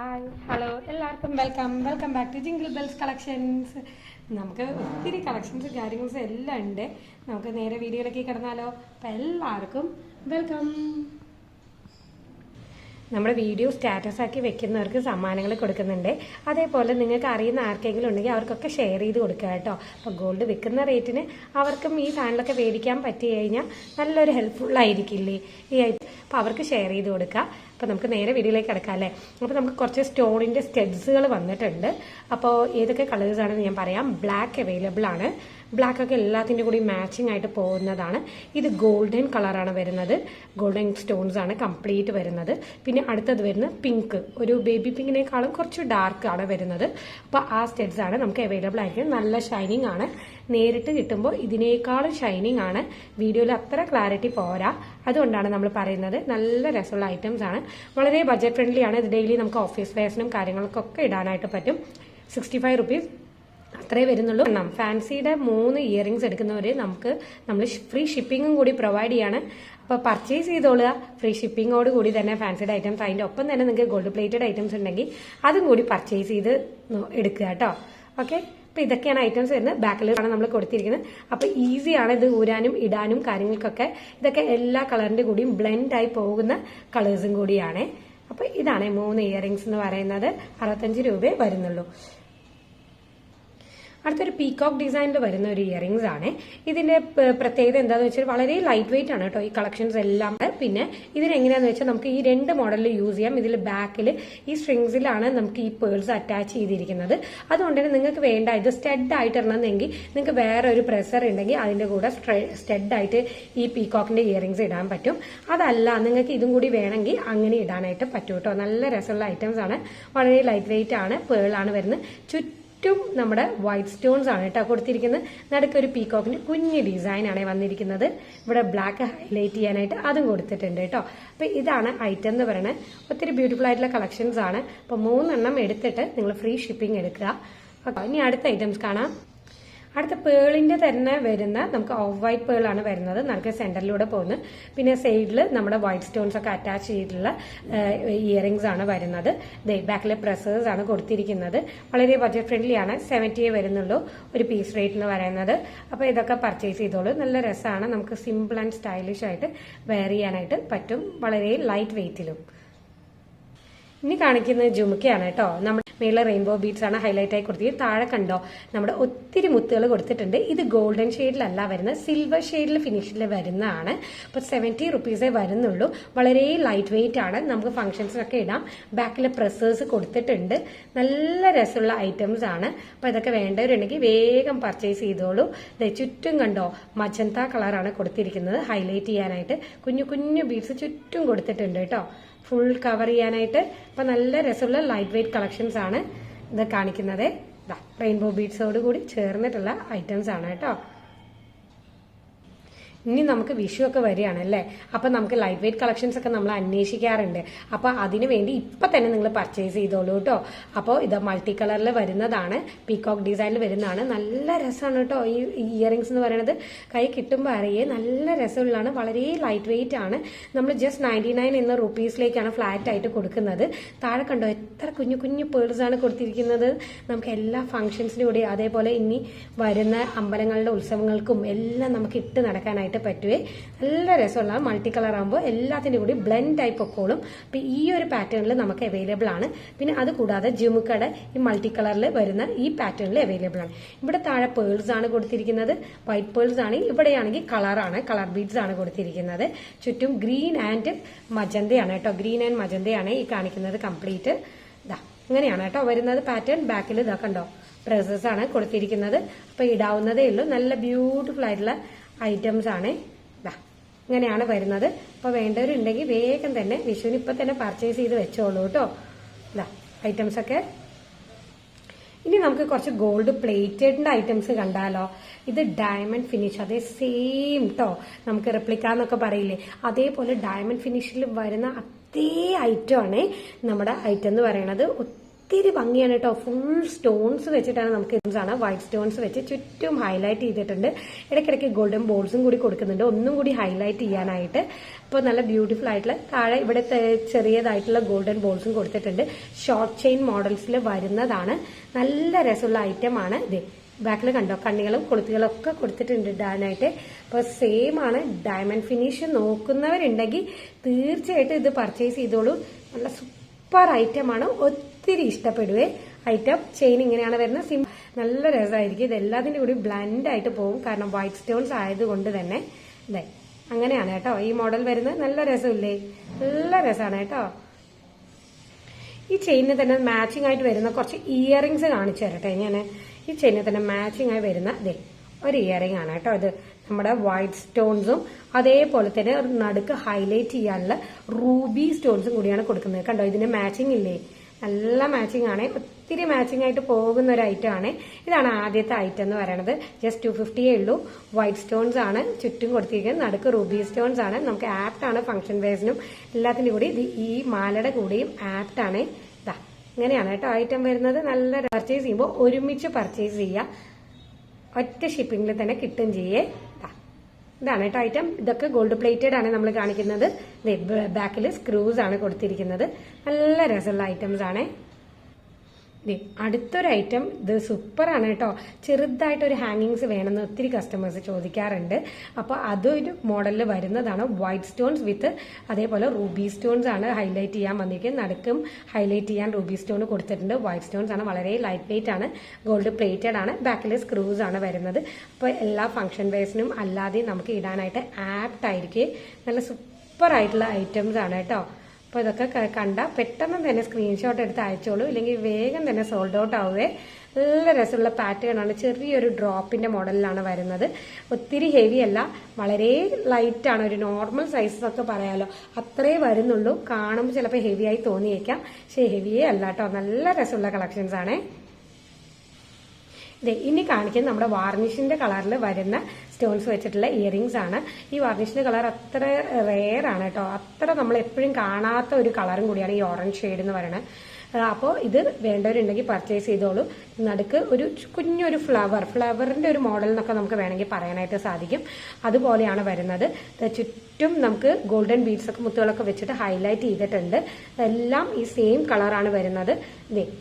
Hi hello എല്ലാവർക്കും welcome welcome back to jingle bells collections നമുക്ക് ഒത്തിരി കളക്ഷൻസ് കാര്യങ്ങൾസ് എല്ലാം ഉണ്ട്. നമുക്ക് നേരെ വീഡിയോയിലേക്ക് കിടന്നാലോ? അപ്പം എല്ലാവർക്കും വെൽക്കം നമ്മുടെ വീഡിയോ സ്റ്റാറ്റസ് ആക്കി വെക്കുന്നവർക്ക് സമ്മാനങ്ങൾ കൊടുക്കുന്നുണ്ട്. അതേപോലെ നിങ്ങൾക്ക് അറിയുന്ന ആർക്കെങ്കിലും ഉണ്ടെങ്കിൽ അവർക്കൊക്കെ ഷെയർ ചെയ്ത് കൊടുക്കുക കേട്ടോ. അപ്പോൾ ഗോൾഡ് വിൽക്കുന്ന റേറ്റിന് അവർക്കും ഈ സാധനങ്ങളൊക്കെ മേടിക്കാൻ പറ്റി കഴിഞ്ഞാൽ നല്ലൊരു ഹെൽപ്ഫുള്ളായിരിക്കില്ലേ ഈ അപ്പോൾ അവർക്ക് ഷെയർ ചെയ്ത് കൊടുക്കുക അപ്പോൾ നമുക്ക് നേരെ വീഡിയോയിലേക്ക് കിടക്കാം അല്ലേ? അപ്പോൾ നമുക്ക് കുറച്ച് സ്റ്റോണിന്റെ സ്റ്റെഡ്സുകൾ വന്നിട്ടുണ്ട്. അപ്പോൾ ഏതൊക്കെ കളേഴ്സ് ആണെന്ന് ഞാൻ പറയാം. ബ്ലാക്ക് അവൈലബിൾ ആണ്. ബ്ലാക്ക് ഒക്കെ എല്ലാത്തിന്റെ കൂടി മാച്ചിങ് ആയിട്ട് പോകുന്നതാണ്. ഇത് ഗോൾഡൻ കളറാണ് വരുന്നത്. ഗോൾഡൻ സ്റ്റോൺസ് ആണ് കംപ്ലീറ്റ് വരുന്നത്. പിന്നെ അടുത്തത് വരുന്ന പിങ്ക് ഒരു ബേബി പിങ്കിനേക്കാളും കുറച്ച് ഡാർക്ക് ആണ് വരുന്നത്. അപ്പോൾ ആ സ്റ്റെഡ്സ് ആണ് നമുക്ക് അവൈലബിൾ ആയിരിക്കും നല്ല ഷൈനിങ് ആണ്. നേരിട്ട് കിട്ടുമ്പോൾ ഇതിനേക്കാളും ഷൈനിങ് ആണ്. വീഡിയോയിൽ അത്ര ക്ലാരിറ്റി പോരാ. അതുകൊണ്ടാണ് നമ്മൾ പറയുന്നത് നല്ല രസമുള്ള ഐറ്റംസ് ആണ്. വളരെ ബഡ്ജറ്റ് ഫ്രണ്ട്ലി ആണ്. ഇത് ഡെയിലി നമുക്ക് ഓഫീസ് വെയർസിനും കാര്യങ്ങൾക്കൊക്കെ ഇടാനായിട്ട് പറ്റും. സിക്സ്റ്റി ഫൈവ് റുപ്പീസ് അത്രേ വരുന്നുള്ളൂ. എണ്ണം. ഫാൻസിയുടെ മൂന്ന് ഇയറിങ്സ് എടുക്കുന്നവർ നമുക്ക് നമ്മൾ ഫ്രീ ഷിപ്പിങ്ങും കൂടി പ്രൊവൈഡ് ചെയ്യാണ്. അപ്പോൾ പർച്ചേസ് ചെയ്തോളുക. ഫ്രീ ഷിപ്പിങ്ങോട് കൂടി തന്നെ ഫാൻസിയുടെ ഐറ്റംസ് അതിന്റെ ഒപ്പം തന്നെ നിങ്ങൾക്ക് ഗോൾഡ് പ്ലേറ്റഡ് ഐറ്റംസ് ഉണ്ടെങ്കിൽ അതും കൂടി പർച്ചേസ് ചെയ്ത് എടുക്കുക കേട്ടോ. ഓക്കെ അപ്പോൾ ഇതൊക്കെയാണ് ഐറ്റംസ് വരുന്നത്. ബാക്കിലാണ് നമ്മൾ കൊടുത്തിരിക്കുന്നത്. അപ്പോൾ ഈസിയാണ് ഇത് ഊരാനും ഇടാനും കാര്യങ്ങൾക്കൊക്കെ. ഇതൊക്കെ എല്ലാ കളറിന്റെ കൂടിയും ബ്ലെൻഡ് ആയി പോകുന്ന കളേഴ്സും കൂടിയാണ്. അപ്പോൾ ഇതാണ് മൂന്ന് ഇയറിങ്സ് എന്ന് പറയുന്നത്. അറുപത്തഞ്ച് രൂപയെ വരുന്നുള്ളൂ. അടുത്തൊരു പീകോക്ക് ഡിസൈനിൽ വരുന്ന ഒരു ഇയറിങ്സ് ആണ്. ഇതിന്റെ പ്രത്യേകത എന്താണെന്ന് വെച്ചാൽ വളരെ ലൈറ്റ് വെയിറ്റ് ആണ് കേട്ടോ ഈ കളക്ഷൻസ് എല്ലാം. പിന്നെ ഇതിനെങ്ങനെയാന്ന് വെച്ചാൽ നമുക്ക് ഈ രണ്ട് മോഡലിൽ യൂസ് ചെയ്യാം. ഇതിൽ ബാക്കിൽ ഈ സ്ട്രിങ്സിലാണ് നമുക്ക് ഈ പേൾസ് അറ്റാച്ച് ചെയ്തിരിക്കുന്നത്. അതുകൊണ്ട് തന്നെ നിങ്ങൾക്ക് വേണ്ട ഇത് സ്റ്റഡ് ആയിട്ട് ഇടണമെന്നെങ്കിൽ നിങ്ങൾക്ക് വേറെ ഒരു പ്രഷർ ഉണ്ടെങ്കിൽ അതിന്റെ കൂടെ സ്റ്റഡ് ആയിട്ട് ഈ പീകോക്കിന്റെ ഇയറിങ്സ് ഇടാൻ പറ്റും. അതല്ല നിങ്ങൾക്ക് ഇതും കൂടി വേണമെങ്കിൽ അങ്ങനെ ഇടാനായിട്ട് പറ്റും കേട്ടോ. നല്ല രസമുള്ള ഐറ്റംസ് ആണ്. വളരെ ലൈറ്റ് വെയിറ്റ് ആണ് പേൾ ആണ് വരുന്നത്. ചുറ്റും ചുറ്റും നമ്മുടെ വൈറ്റ് സ്റ്റോൺസ് ആണ് കേട്ടോ കൊടുത്തിരിക്കുന്നത്. നടുക്ക് ഒരു പീകോക്കിന്റെ കുഞ്ഞ് ഡിസൈൻ ആണ് വന്നിരിക്കുന്നത്. ഇവിടെ ബ്ലാക്ക് ഹൈലൈറ്റ് ചെയ്യാനായിട്ട് അതും കൊടുത്തിട്ടുണ്ട് കേട്ടോ. അപ്പൊ ഇതാണ് ഐറ്റം എന്ന് പറയുന്നത് ഒത്തിരി ബ്യൂട്ടിഫുൾ ആയിട്ടുള്ള കളക്ഷൻസ് ആണ്. അപ്പൊ മൂന്നെണ്ണം എടുത്തിട്ട് നിങ്ങൾ ഫ്രീ ഷിപ്പിംഗ് എടുക്കുക. ഇനി അടുത്ത ഐറ്റംസ് കാണാം. അടുത്ത പേളിന്റെ തന്നെ വരുന്ന നമുക്ക് ഓഫ് വൈറ്റ് പേൾ ആണ് വരുന്നത്. നമുക്ക് സെന്ററിലൂടെ പോകുന്നത്. പിന്നെ സൈഡിൽ നമ്മുടെ വൈറ്റ് സ്റ്റോൺസ് ഒക്കെ അറ്റാച്ച് ചെയ്തിട്ടുള്ള ഇയറിംഗ്സ് ആണ് വരുന്നത്. ബാക്കിലെ പ്രസേഴ്സ് ആണ് കൊടുത്തിരിക്കുന്നത്. വളരെ ബഡ്ജറ്റ് ഫ്രണ്ട്ലി ആണ്. സെവന്റിയെ വരുന്നുള്ളൂ. ഒരു പീസ് റേറ്റ് എന്ന് പറയുന്നത്. അപ്പോൾ ഇതൊക്കെ പർച്ചേസ് ചെയ്തോളൂ. നല്ല രസമാണ് നമുക്ക് സിമ്പിൾ ആൻഡ് സ്റ്റൈലിഷ് ആയിട്ട് വെയർ ചെയ്യാനായിട്ട് പറ്റും. വളരെ ലൈറ്റ് വെയിറ്റിലും ഇനി കാണിക്കുന്നത് ജുമുക്കയാണ് കേട്ടോ. നമ്മുടെ മേളിൽ റെയിൻബോ ബീഡ്സ് ആണ് ഹൈലൈറ്റ് ആയി കൊടുത്തിരിക്കുന്നത്. താഴെ കണ്ടോ നമ്മുടെ ഒത്തിരി മുത്തുകൾ കൊടുത്തിട്ടുണ്ട്. ഇത് ഗോൾഡൻ ഷെയ്ഡിലല്ല വരുന്നത് സിൽവർ ഷെയ്ഡിൽ ഫിനിഷിൽ വരുന്നതാണ്. അപ്പോൾ സെവന്റി റുപ്പീസേ വരുന്നുള്ളൂ. വളരെ ലൈറ്റ് വെയിറ്റ് ആണ്. നമുക്ക് ഫംഗ്ഷൻസിനൊക്കെ ഇടാം. ബാക്കിൽ പ്രസേഴ്സ് കൊടുത്തിട്ടുണ്ട്. നല്ല രസമുള്ള ഐറ്റംസ് ആണ്. അപ്പോൾ ഇതൊക്കെ വേണ്ടവരുണ്ടെങ്കിൽ വേഗം പർച്ചേസ് ചെയ്തോളൂ. ചുറ്റും കണ്ടോ മജന്ത കളറാണ് കൊടുത്തിരിക്കുന്നത്. ഹൈലൈറ്റ് ചെയ്യാനായിട്ട് കുഞ്ഞു കുഞ്ഞു ബീഡ്സ് ചുറ്റും കൊടുത്തിട്ടുണ്ട് കേട്ടോ. ഫുൾ കവർ ചെയ്യാനായിട്ട് അപ്പൊ നല്ല രസമുള്ള ലൈറ്റ് വെയിറ്റ് കളക്ഷൻസ് ആണ് ഇത് കാണിക്കുന്നത്. റെയിൻബോ ബീഡ്സോട് കൂടി ചേർന്നിട്ടുള്ള ഐറ്റംസ് ആണ് കേട്ടോ. ഇനി നമുക്ക് വിഷു ഒക്കെ വരികയാണ് അല്ലേ അപ്പൊ നമുക്ക് ലൈറ്റ് വെയിറ്റ് കളക്ഷൻസ് ഒക്കെ നമ്മൾ അന്വേഷിക്കാറുണ്ട്. അപ്പൊ അതിനു വേണ്ടി ഇപ്പൊ തന്നെ നിങ്ങൾ പർച്ചേസ് ചെയ്തോളൂ കേട്ടോ അപ്പോൾ ഇത് മൾട്ടി കളറിൽ വരുന്നതാണ് പീകോക്ക് ഡിസൈനിൽ വരുന്നതാണ്. നല്ല രസമാണ് കേട്ടോ ഈ ഇയറിങ്സ് എന്ന് പറയുന്നത് കൈ കിട്ടുമ്പോൾ അറിയേ നല്ല രസമുള്ളതാണ്. വളരെ ലൈറ്റ് വെയിറ്റ് ആണ്. നമ്മൾ ജസ്റ്റ് നയന്റി നയൻ എന്ന റുപ്പീസിലേക്കാണ് ഫ്ലാറ്റ് ആയിട്ട് കൊടുക്കുന്നത്. താഴെ കണ്ടോ എത്ര കുഞ്ഞു കുഞ്ഞു പേഴ്സ് ആണ് കൊടുത്തിരിക്കുന്നത്. നമുക്ക് എല്ലാ ഫംഗ്ഷൻസിനും അതേപോലെ ഇനി വരുന്ന അമ്പലങ്ങളുടെ ഉത്സവങ്ങൾക്കും എല്ലാം നമുക്ക് ഇട്ട് നടക്കാനായിട്ട് പറ്റുവേ. നല്ല രസമുള്ള മൾട്ടി കളർ ആകുമ്പോൾ എല്ലാത്തിന്റെ കൂടി ബ്ലെൻഡ് ആയി പൊക്കോളും അപ്പോൾ ഈ ഒരു പാറ്റേണിൽ നമുക്ക് അവൈലബിൾ ആണ്. പിന്നെ അത് കൂടാതെ ജിമുക്കയുടെ ഈ മൾട്ടി കളറിൽ വരുന്ന ഈ പാറ്റേണിൽ അവൈലബിൾ ആണ്. ഇവിടെ താഴെ പേൾസ് ആണ് കൊടുത്തിരിക്കുന്നത്. വൈറ്റ് പേൾസ് ആണ്. ഇവിടെയാണെങ്കിൽ കളറാണ് കളർ ബീഡ്സ് ആണ് കൊടുത്തിരിക്കുന്നത്. ചുറ്റും ഗ്രീൻ ആൻഡ് മജന്തയാണ് കേട്ടോ. ഗ്രീൻ ആൻഡ് മജന്തയാണ് ഈ കാണിക്കുന്നത് കംപ്ലീറ്റ് ഇതാ ഇങ്ങനെയാണ് കേട്ടോ വരുന്നത് പാറ്റേൺ ബാക്കിൽ ഇതാ കണ്ടോ? ഡ്രസ്സസ് ആണ് കൊടുത്തിരിക്കുന്നത്. അപ്പൊ ഇടാവുന്നതേ ഉള്ളൂ. നല്ല ബ്യൂട്ടിഫുൾ ആയിട്ടുള്ള ഐറ്റംസ് ആണ്. ഇതാ ഇങ്ങനെയാണ് വരുന്നത്. അപ്പോൾ വേണ്ടവരുണ്ടെങ്കിൽ വേഗം തന്നെ വിഷുവിന് ഇപ്പം തന്നെ പർച്ചേസ് ചെയ്ത് വെച്ചോളൂ കേട്ടോ. ഇതാ ഐറ്റംസ് ഒക്കെ. ഇനി നമുക്ക് കുറച്ച് ഗോൾഡ് പ്ലേറ്റഡിന്റെ ഐറ്റംസ് കണ്ടാലോ. ഇത് ഡയമണ്ട് ഫിനിഷ് അതേ സെയിം ട്ടോ. നമുക്ക് റിപ്ലിക്ക എന്നൊക്കെ പറയില്ലേ. അതേപോലെ ഡയമണ്ട് ഫിനിഷിൽ വരുന്ന അതേ ഐറ്റം ആണ് നമ്മുടെ ഐറ്റം എന്ന് പറയുന്നത് ഒത്തിരി ഭംഗിയാണ് കേട്ടോ. ഫുൾ സ്റ്റോൺസ് വെച്ചിട്ടാണ് നമുക്ക് ആണ് വൈറ്റ് സ്റ്റോൺസ് വെച്ച് ചുറ്റും ഹൈലൈറ്റ് ചെയ്തിട്ടുണ്ട്. ഇടയ്ക്കിടയ്ക്ക് ഗോൾഡൻ ബോൾസും കൂടി കൊടുക്കുന്നുണ്ട്. ഒന്നും കൂടി ഹൈലൈറ്റ് ചെയ്യാനായിട്ട്. ഇപ്പോൾ നല്ല ബ്യൂട്ടിഫുൾ ആയിട്ടുള്ള താഴെ ഇവിടെ ചെറിയതായിട്ടുള്ള ഗോൾഡൻ ബോൾസും കൊടുത്തിട്ടുണ്ട്. ഷോർട്ട് ചെയിൻ മോഡൽസിൽ വരുന്നതാണ്. നല്ല രസമുള്ള ഐറ്റം ആണ് ഇത്. ബാക്കിൽ കണ്ടോ? കണ്ണികളും കൊളുത്തുകളും ഒക്കെ കൊടുത്തിട്ടുണ്ട് ഇടാനായിട്ട്. അപ്പോൾ സെയിം ആണ്. ഡയമണ്ട് ഫിനിഷ് നോക്കുന്നവരുണ്ടെങ്കിൽ തീർച്ചയായിട്ടും ഇത് പർച്ചേസ് ചെയ്തോളൂ. നല്ല സൂപ്പർ ഐറ്റമാണ് ഒത്തിരി ഇഷ്ടപ്പെടുവേ. ഐറ്റം ചെയിൻ ഇങ്ങനെയാണ് വരുന്നത്. സിം നല്ല രസമായിരിക്കും. ഇത് എല്ലാത്തിന്റെ കൂടി ബ്ലൻഡ് ആയിട്ട് പോകും. കാരണം വൈറ്റ് സ്റ്റോൺസ് ആയതുകൊണ്ട് തന്നെ. ഇതേ അങ്ങനെയാണ് കേട്ടോ ഈ മോഡൽ വരുന്നത്. നല്ല രസമില്ലേ? നല്ല രസമാണ് കേട്ടോ. ഈ ചെയിനിന് തന്നെ മാച്ചിങ് ആയിട്ട് വരുന്ന കുറച്ച് ഇയറിങ്സ് കാണിച്ചു തരട്ടെ. ഞാൻ ഈ ചെയിനിന് തന്നെ മാച്ചിങ് ആയി വരുന്ന ഇതേ ഒരു ഇയറിംഗ് ആണ് കേട്ടോ ഇത്. നമ്മുടെ വൈറ്റ് സ്റ്റോൺസും അതേപോലെ തന്നെ നടുക്ക് ഹൈലൈറ്റ് ചെയ്യാനുള്ള റൂബി സ്റ്റോൺസും കൂടിയാണ് കൊടുക്കുന്നത്. കണ്ടോ? ഇതിന് മാച്ചിങ് ഇല്ലേ? നല്ല മാച്ചിങ് ആണ്. ഒത്തിരി മാച്ചിങ് ആയിട്ട് പോകുന്ന ഒരു ഐറ്റം ആണ്. ഇതാണ് ആദ്യത്തെ ഐറ്റം എന്ന് പറയുന്നത് ജസ്റ്റ് ടു ഫിഫ്റ്റിയേ ഉള്ളൂ. വൈറ്റ് സ്റ്റോൺസ് ആണ്. ചുറ്റും കൊടുത്തിരിക്കുന്നത്. നടുക്ക് റൂബി സ്റ്റോൺസ് ആണ്. നമുക്ക് ആപ്റ്റ് ആണ് ഫംഗ്ഷൻ വേസിനും എല്ലാത്തിന്റെ കൂടി ഇത് ഈ മാലയുടെ കൂടെയും ആപ്റ്റ് ആണ്. ഇതാ ഇങ്ങനെയാണ് കേട്ടോ ഐറ്റം വരുന്നത്. നല്ല പർച്ചേസ് ചെയ്യുമ്പോൾ ഒരുമിച്ച് പർച്ചേസ് ചെയ്യുക ഒറ്റ ഷിപ്പിംഗിൽ തന്നെ കിട്ടും ചെയ്യേ. ദാ. ഇതാണ് കേട്ടോ ഐറ്റം ഇതൊക്കെ ഗോൾഡ് പ്ലേറ്റഡ് ആണ് നമ്മൾ കാണിക്കുന്നത്. ബാക്കിൽ സ്ക്രൂസ് ആണ് കൊടുത്തിരിക്കുന്നത്. നല്ല രസമുള്ള ഐറ്റംസ് ആണ്. അടുത്തൊരു ഐറ്റം ഇത് സൂപ്പറാണ് കേട്ടോ. ചെറുതായിട്ടൊരു ഹാങ്ങിങ്സ് വേണമെന്ന് ഒത്തിരി കസ്റ്റമേഴ്സ് ചോദിക്കാറുണ്ട്. അപ്പോൾ അതൊരു മോഡലിൽ വരുന്നതാണ് വൈറ്റ് സ്റ്റോൺസ് വിത്ത് അതേപോലെ റൂബി സ്റ്റോൺസ് ആണ് ഹൈലൈറ്റ് ചെയ്യാൻ വന്നിരിക്കുന്നത്. നടുക്കും ഹൈലൈറ്റ് ചെയ്യാൻ റൂബി സ്റ്റോൺ കൊടുത്തിട്ടുണ്ട്. വൈറ്റ് സ്റ്റോൺസ് ആണ് വളരെ ലൈറ്റ് വെയിറ്റ് ആണ് ഗോൾഡ് പ്ലേറ്റഡ് ആണ് ബാക്കിൽ സ്ക്രൂസ് ആണ് വരുന്നത്. അപ്പോൾ എല്ലാ ഫംഗ്ഷൻ വെയർസിനും അല്ലാതെയും നമുക്ക് ഇടാനായിട്ട് ആപ്റ്റ് ആയിരിക്കും. നല്ല സൂപ്പർ ആയിട്ടുള്ള ഐറ്റംസ് ആണ് കേട്ടോ. അപ്പോൾ ഇതൊക്കെ കണ്ട പെട്ടെന്ന് തന്നെ സ്ക്രീൻഷോട്ട് എടുത്ത് അയച്ചോളൂ. ഇല്ലെങ്കിൽ വേഗം തന്നെ സോൾഡ് ഔട്ട് ആവുകയെ നല്ല രസമുള്ള പാറ്റേൺ ആണ്. ചെറിയൊരു ഡ്രോപ്പിന്റെ മോഡലിലാണ് വരുന്നത്. ഒത്തിരി ഹെവി അല്ല. വളരെ ലൈറ്റ് ആണ്. ഒരു നോർമൽ സൈസ് ഒക്കെ പറയാലോ. അത്രേ വരുന്നുള്ളൂ. കാണുമ്പോൾ ചിലപ്പോൾ ഹെവി ആയി തോന്നിയേക്കാം. പക്ഷേ ഹെവിയേ അല്ല കേട്ടോ നല്ല രസമുള്ള കളക്ഷൻസ് ആണേ. ഇനി കാണിക്കുന്നത് നമ്മുടെ വാർണിഷിന്റെ കളറിൽ വരുന്ന സ്റ്റോൺസ് വെച്ചിട്ടുള്ള ഇയറിങ്സ് ആണ്. ഈ വാർണിഷിന്റെ കളർ അത്ര റെയർ ആണ് കേട്ടോ. അത്ര നമ്മൾ എപ്പോഴും കാണാത്ത ഒരു കളറും കൂടിയാണ് ഈ ഓറഞ്ച് ഷെയ്ഡ് എന്ന് പറയുന്നത്. അപ്പോൾ ഇത് വേണ്ടവരുണ്ടെങ്കിൽ പർച്ചേസ് ചെയ്തോളൂ. നടുക്ക് ഒരു കുഞ്ഞൊരു ഫ്ലവർ ഫ്ലവറിന്റെ ഒരു മോഡൽ എന്നൊക്കെ നമുക്ക് വേണമെങ്കിൽ പറയാനായിട്ട് സാധിക്കും. അതുപോലെയാണ് വരുന്നത്. ചുറ്റും നമുക്ക് ഗോൾഡൻ ബീഡ്സ് ഒക്കെ മുത്തുകളൊക്കെ വെച്ചിട്ട് ഹൈലൈറ്റ് ചെയ്തിട്ടുണ്ട്. എല്ലാം ഈ സെയിം കളറാണ് വരുന്നത്.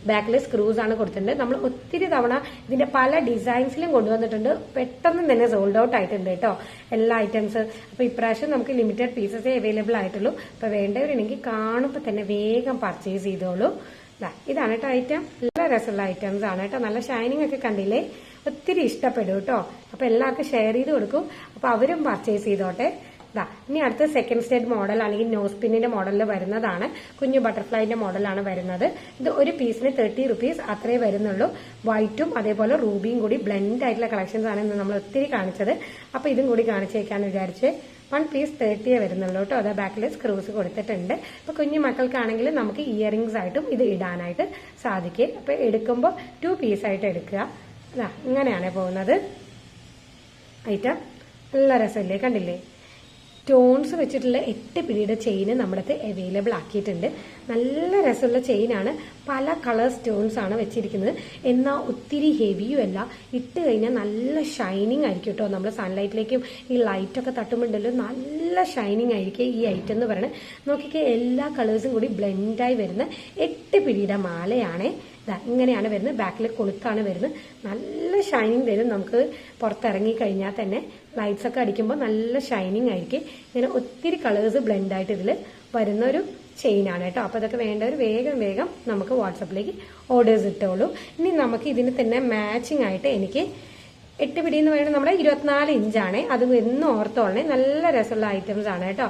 ബാക്കിൽ സ്ക്രൂസ് ആണ് കൊടുത്തിട്ടുണ്ട്. നമ്മൾ ഒത്തിരി തവണ ഇതിന്റെ പല ഡിസൈൻസിലും കൊണ്ടുവന്നിട്ടുണ്ട്. പെട്ടെന്ന് തന്നെ സോൾഡ് ഔട്ട് ആയിട്ടുണ്ട് കേട്ടോ. എല്ലാ ഐറ്റംസ് അപ്പൊ ഇപ്രാവശ്യം നമുക്ക് ലിമിറ്റഡ് പീസസേ അവൈലബിൾ ആയിട്ടുള്ളൂ. അപ്പൊ വേണ്ടവരുണ്ടെങ്കിൽ കാണുമ്പോൾ തന്നെ വേഗം പർച്ചേസ് ചെയ്തോളൂ. ഇതാണ് കേട്ടോ ഐറ്റം നല്ല രസമുള്ള ഐറ്റംസ് ആണ് കേട്ടോ. നല്ല ഷൈനിങ് ഒക്കെ കണ്ടില്ലേ? ഒത്തിരി ഇഷ്ടപ്പെടും കേട്ടോ. അപ്പൊ എല്ലാവർക്കും ഷെയർ ചെയ്ത് കൊടുക്കും. അപ്പൊ അവരും പർച്ചേസ് ചെയ്തോട്ടെ. ദാ ഇനി അടുത്ത സെക്കൻഡ് സ്റ്റേറ്റ് മോഡൽ അല്ലെങ്കിൽ നോസ് പിന്നിന്റെ മോഡലിൽ വരുന്നതാണ്. കുഞ്ഞു ബട്ടർഫ്ലൈന്റെ മോഡലാണ് വരുന്നത്. ഇത് ഒരു പീസിന് തേർട്ടി റുപ്പീസ് അത്രേ വരുന്നുള്ളൂ. വൈറ്റും അതേപോലെ റൂബിയും കൂടി ബ്ലെൻഡ് ആയിട്ടുള്ള കളക്ഷൻസ് ആണ് ഇന്ന് നമ്മൾ ഒത്തിരി കാണിച്ചത്. അപ്പൊ ഇതും കൂടി കാണിച്ചേക്കാന്ന് വിചാരിച്ച് വൺ പീസ് തേർട്ടിയേ വരുന്നുള്ളൂ കേട്ടോ അതാ ബാക്കിൽ സ്ക്രൂസ് കൊടുത്തിട്ടുണ്ട്. അപ്പൊ കുഞ്ഞു മക്കൾക്കാണെങ്കിൽ നമുക്ക് ഇയറിങ്സ് ആയിട്ടും ഇത് ഇടാനായിട്ട് സാധിക്കും. അപ്പൊ എടുക്കുമ്പോൾ ടു പീസ് ആയിട്ട് എടുക്കുക. ഇങ്ങനെയാണ് പോകുന്നത്. ഐറ്റം നല്ല രസമില്ലേ? കണ്ടില്ലേ? സ്റ്റോൺസ് വെച്ചിട്ടുള്ള എട്ട് പിടിയുടെ ചെയിൻ നമ്മുടെ അവൈലബിൾ ആക്കിയിട്ടുണ്ട്. നല്ല രസമുള്ള ചെയിനാണ്. പല കളർ സ്റ്റോൺസ് ആണ് വെച്ചിരിക്കുന്നത്. എന്നാൽ ഒത്തിരി ഹെവിയും അല്ല. ഇട്ട് കഴിഞ്ഞാൽ നല്ല ഷൈനിങ് ആയിരിക്കും കേട്ടോ നമ്മൾ സൺലൈറ്റിലേക്കും ഈ ലൈറ്റൊക്കെ തട്ടുമ്പോണ്ടല്ലോ നല്ല ഷൈനിങ് ആയിരിക്കും ഈ ഐറ്റം എന്ന് പറയുന്നത് നോക്കിക്കേ എല്ലാ കളേഴ്സും കൂടി ബ്ലെൻഡായി വരുന്ന എട്ട് പിടിയുടെ മാലയാണ്. ഇങ്ങനെയാണ് വരുന്നത്. ബാക്കിൽ കൊളുത്താണ് വരുന്നത്. നല്ല ഷൈനിങ് തരും നമുക്ക് പുറത്തിറങ്ങി കഴിഞ്ഞാൽ തന്നെ ലൈറ്റ്സ് ഒക്കെ അടിക്കുമ്പോൾ നല്ല ഷൈനിങ് ആയിരിക്കും. ഇങ്ങനെ ഒത്തിരി കളേഴ്സ് ബ്ലെൻഡ് ആയിട്ട് ഇതിൽ വരുന്ന ഒരു ചെയിനാണ് കേട്ടോ. അപ്പോൾ ഇതൊക്കെ വേണ്ടവർ വേഗം വേഗം നമുക്ക് വാട്സപ്പിലേക്ക് ഓർഡേഴ്സ് ഇട്ടോളൂ. ഇനി നമുക്ക് ഇതിന് തന്നെ മാച്ചിങ് ആയിട്ട് എനിക്ക് എട്ട് പിടി എന്ന് പറയുന്നത് നമ്മുടെ ഇരുപത്തിനാല് ഇഞ്ചാണ് അത് എന്നും ഓർത്തോളണേ. നല്ല രസമുള്ള ഐറ്റംസ് ആണ് കേട്ടോ.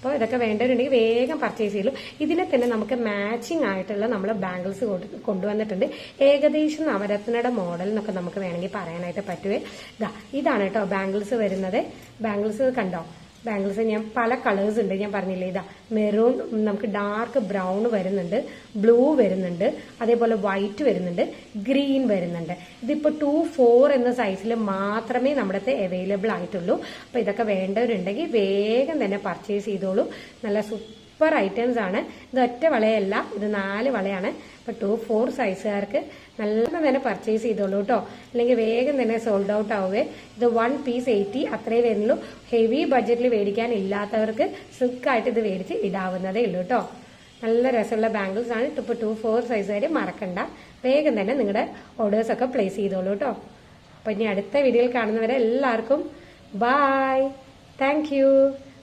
അപ്പോൾ ഇതൊക്കെ വേണ്ടവരുണ്ടെങ്കിൽ വേഗം പർച്ചേസ് ചെയ്യലു. ഇതിനെ തന്നെ നമുക്ക് മാച്ചിങ് ആയിട്ടുള്ള നമ്മൾ ബാംഗിൾസ് കൊണ്ടുവന്നിട്ടുണ്ട്. ഏകദേശം നവരത്നയുടെ മോഡൽ എന്നൊക്കെ നമുക്ക് വേണമെങ്കിൽ പറയാനായിട്ട് പറ്റുവേ. ഇതാ ഇതാണ് കേട്ടോ ബാംഗിൾസ് വരുന്നത്. ബാംഗിൾസ് കണ്ടോ? ബാംഗിൾസ് ഞാൻ പല കളേഴ്സ് ഉണ്ട്. ഞാൻ പറഞ്ഞില്ലേ ഇതാ മെറൂൺ നമുക്ക് ഡാർക്ക് ബ്രൗൺ വരുന്നുണ്ട് ബ്ലൂ വരുന്നുണ്ട് അതേപോലെ വൈറ്റ് വരുന്നുണ്ട് ഗ്രീൻ വരുന്നുണ്ട്. ഇതിപ്പോൾ ടു ഫോർ എന്ന സൈസിൽ മാത്രമേ നമ്മുടെ അവൈലബിൾ ആയിട്ടുള്ളൂ. അപ്പോൾ ഇതൊക്കെ വേണ്ടവരുണ്ടെങ്കിൽ വേഗം തന്നെ പർച്ചേസ് ചെയ്തോളൂ. നല്ല സൂപ്പർ സൂപ്പർ ഐറ്റംസ് ആണ്. ഇത് ഒറ്റ വളയല്ല. ഇത് നാല് വളയാണ്. അപ്പോൾ ടു ഫോർ സൈസുകാർക്ക് നല്ല തന്നെ പർച്ചേസ് ചെയ്തോളൂ കേട്ടോ അല്ലെങ്കിൽ വേഗം തന്നെ സോൾഡ് ഔട്ട് ആവുകയെ ഇത് വൺ പീസ് എയ്റ്റി അത്രേ വരുന്നുള്ളൂ. ഹെവി ബഡ്ജറ്റിൽ മേടിക്കാൻ ഇല്ലാത്തവർക്ക് സിൽക്കായിട്ട് ഇത് മേടിച്ച് ഇടാവുന്നതേ ഉള്ളൂ കേട്ടോ നല്ല രസമുള്ള ബാംഗിൾസ് ആണ്. ഇപ്പോൾ ടു ഫോർ സൈസുകാർ മറക്കണ്ട. വേഗം തന്നെ നിങ്ങളുടെ ഓർഡേഴ്സ് ഒക്കെ പ്ലേസ് ചെയ്തോളൂ കേട്ടോ അപ്പൊ ഇനി അടുത്ത വീഡിയോയിൽ കാണുന്നവരെ എല്ലാവർക്കും ബായ് താങ്ക്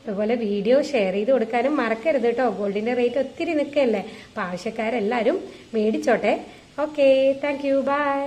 അതുപോലെ വീഡിയോ ഷെയർ ചെയ്ത് കൊടുക്കാനും മറക്കരുത് കേട്ടോ ഗോൾഡിന്റെ റേറ്റ് ഒത്തിരി നിൽക്കല്ലേ അപ്പൊ ആവശ്യക്കാരെല്ലാവരും മേടിച്ചോട്ടെ. Okay thank you bye